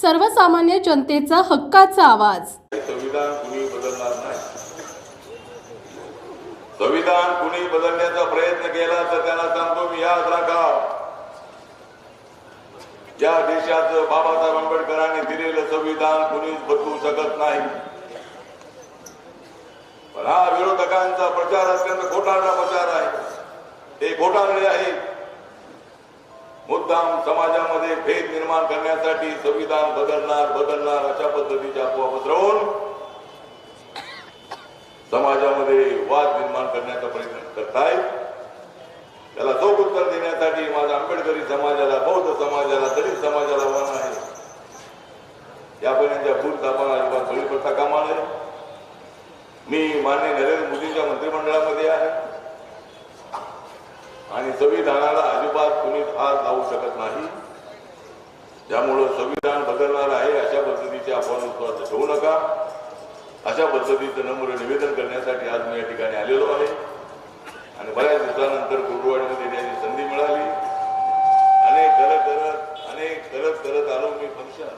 सर्वसामान्य जनतेचा हक्काचा आवाज. संविधान कुणी बदलणार नाही. संविधान कुणी बदलण्याचा प्रयत्न केला तर त्यांना सांगतो मी याद राखा ज्या देशाचं बाबासाहेब आंबेडकरांनी दिलेलं संविधान कुणीच बदलू शकत नाही. पण हा विरोधकांचा प्रचार अत्यंत खोटारडा प्रचार आहे. ते घोटाळले आहे मुद्दाम समाजामध्ये भेद निर्माण करण्यासाठी संविधान बदलणार बदलणार अशा पद्धतीच्या अफवा पसरवून समाजामध्ये वाद निर्माण करण्याचा प्रयत्न करतायत. त्याला चौक उत्तर देण्यासाठी माझ्या आंबेडकरी समाजाला बौद्ध समाजाला दलित समाजाला आव्हान आहे. यापर्यंतच्या भूलथापाला अजिबात बळी पडता कामा नये. मी मान्य नरेंद्र मोदींच्या मंत्रिमंडळामध्ये आहे. आणि संविधानाला अजिबात कोणी हात लावू शकत नाही. त्यामुळं संविधान बदलणार आहे अशा पद्धतीचे आपण उत्साह ठेवू नका. अशा पद्धतीचं नम्र निवेदन करण्यासाठी आज मी या ठिकाणी आलेलो आहे. आणि बऱ्याच दिवसानंतर गुरुवाडीमध्ये त्याची संधी मिळाली. अनेक करत करत अनेक करत करत आलो मी फंक्शन